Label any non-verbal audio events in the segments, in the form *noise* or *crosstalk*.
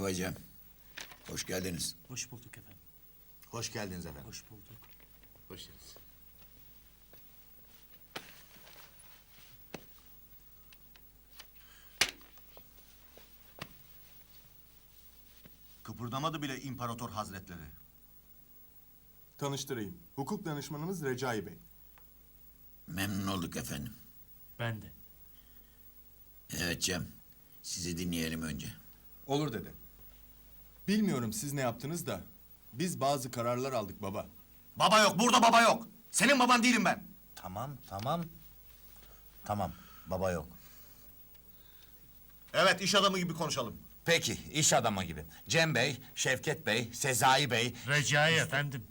Merhaba Cem. Hoş geldiniz. Hoş bulduk efendim. Hoş geldiniz efendim. Hoş bulduk. Hoş geldiniz. Kıpırdamadı bile imparator hazretleri. Tanıştırayım. Hukuk danışmanımız Recai Bey. Memnun olduk efendim. Ben de. Evet Cem. Sizi dinleyelim önce. Olur dede. Bilmiyorum siz ne yaptınız da biz bazı kararlar aldık baba. Baba yok, burada baba yok. Senin baban değilim ben. Tamam, tamam. Tamam, baba yok. Evet, iş adamı gibi konuşalım. Peki, iş adamı gibi. Cem Bey, Şevket Bey, Sezai Bey... Recai efendim.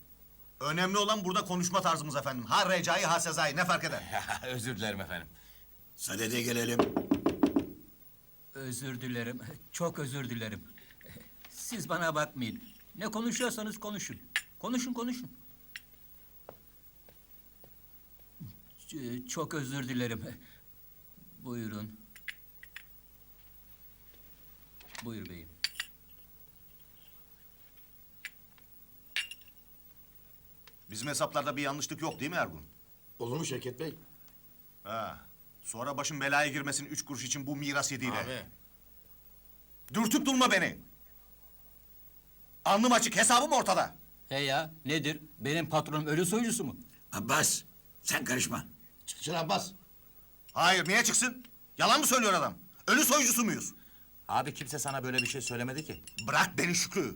Önemli olan burada konuşma tarzımız efendim. Ha Recai, ha Sezai, ne fark eder? *laughs* Özür dilerim efendim. Sadede gelelim. Özür dilerim. Çok özür dilerim. Siz bana bakmayın. Ne konuşuyorsanız konuşun. Konuşun konuşun. Ç- Çok özür dilerim. *laughs* Buyurun. Buyur beyim. Bizim hesaplarda bir yanlışlık yok değil mi Ergun? Olur mu Şevket Bey? Ha. Sonra başın belaya girmesin üç kuruş için bu miras yediğiyle. Dürtüp durma beni. Alnım açık, hesabım ortada. He ya nedir? Benim patronum ölü soyucusu mu? Abbas sen karışma. Çıksın Abbas. Hayır, niye çıksın? Yalan mı söylüyor adam? Ölü soyucusu muyuz? Abi kimse sana böyle bir şey söylemedi ki. Bırak beni Şükrü.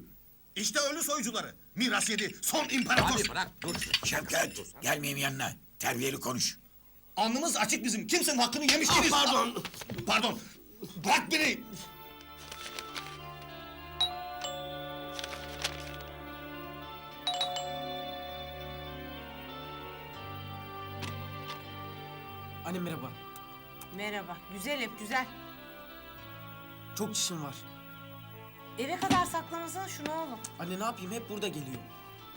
İşte ölü soycuları. Miras yedi, son imparator. Abi bırak, dur. Şevket gelmeyeyim yanına. Terbiyeli konuş. Alnımız açık bizim. Kimsenin hakkını yemiş değiliz. pardon. Pardon. Bırak beni. Anne merhaba. Merhaba. Güzel hep güzel. Çok çişim var. Eve kadar saklamasana şunu oğlum. Anne ne yapayım hep burada geliyor.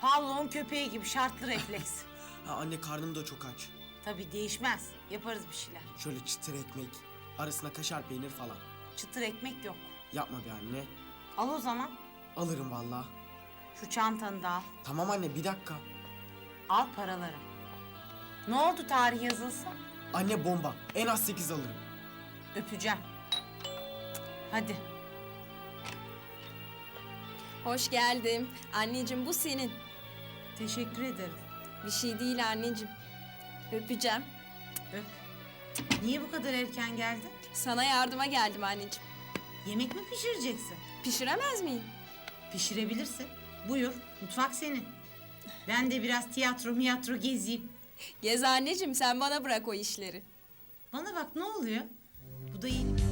Pavlov'un köpeği gibi şartlı refleks. *laughs* Ha, anne karnım da çok aç. Tabii değişmez. Yaparız bir şeyler. Şöyle çıtır ekmek, arasına kaşar peynir falan. Çıtır ekmek yok. Yapma be anne. Al o zaman. Alırım vallahi. Şu çantanı da al. Tamam anne bir dakika. Al paraları. Ne oldu tarih yazılsa? Anne bomba. En az sekiz alırım. Öpeceğim. Hadi. Hoş geldin. Anneciğim bu senin. Teşekkür ederim. Bir şey değil anneciğim. Öpeceğim. Öp. Niye bu kadar erken geldin? Sana yardıma geldim anneciğim. Yemek mi pişireceksin? Pişiremez miyim? Pişirebilirsin. Buyur. Mutfak senin. Ben de biraz tiyatro miyatro gezeyim. Gez anneciğim sen bana bırak o işleri. Bana bak ne oluyor? Bu da yeni...